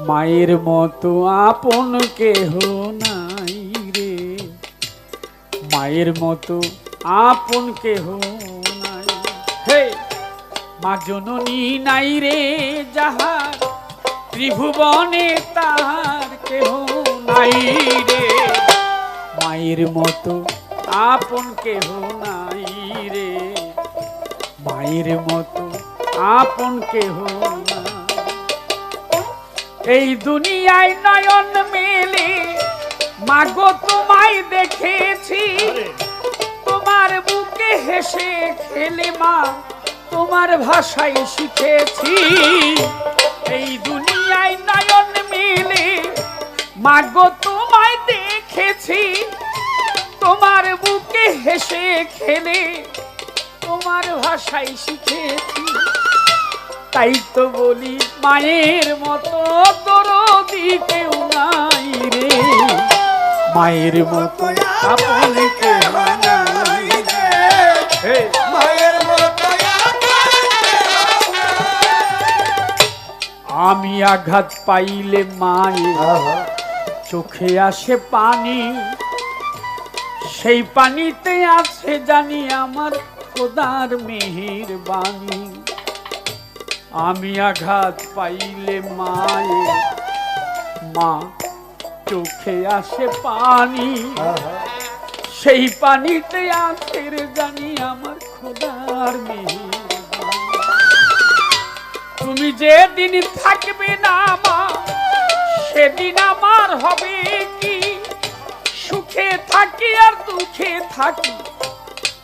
মায়ের মতো আপন কেহ নাই রে। মায়ের মতো আপন কেহ নাই। হে মা জননী নাই রে যাহার ত্রিভুবনে তাহার কেহ নাই রে। মায়ের মতো আপন কেহ নাই রে। মায়ের মতো আপন কেহ নাই। এই দুনিয়ায় নয়ন মেলে মাগো তোমায় দেখেছি। তোমার বুকে হেসে খেলে মা তোমার ভাষায় শিখেছি। এই দুনিয়ায় নয়ন মেলে মাগো তোমায় দেখেছি। তোমার বুকে হেসে খেলে তোমার ভাষায় শিখেছি। তাই তো বলি, মায়ের মতো দরদি কেউ নাই রে। মায়ের নাই রে। মায়ের মতো আমি আঘাত পাইলে মায়ের চোখে আসে পানি। সেই পানিতে আছে জানি আমার খোদার মেহের বাণী আমি আঘাত পাইলে মায়ের মা চোখে আসে পানি। সেই পানিতে আছে রে জানি আমার খোদার মেহের তুমি যেদিন থাকবে না মা, সেদিন আমার হবে কি? সুখে থাকি আর দুঃখে থাকি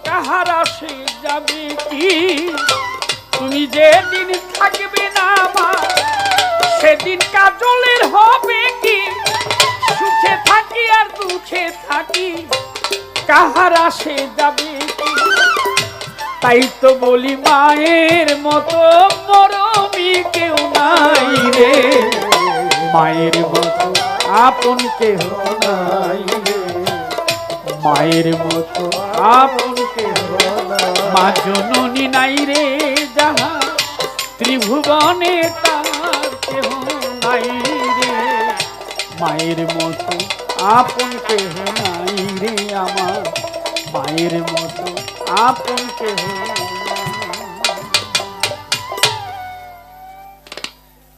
কাহারা সে যাবে কি? তুমি যেদিন থাকবে না মা সেদিন কাজলের হবে কি? সুখে থাকি আর দুঃখে থাকি, কাহার আসে যাবে তাই তো বলি মায়ের মতো মরমি কেউ নাই রে। মায়ের মতো আপন কেহ নাই রে। মায়ের মতো আপন কেহ মা জননী নাই রে। যাহা ত্রিভুবনে তার কেহ নাই রে। মায়ের মতো আপন কেহ নাই রে আমার। মায়ের মতো আপন কেহ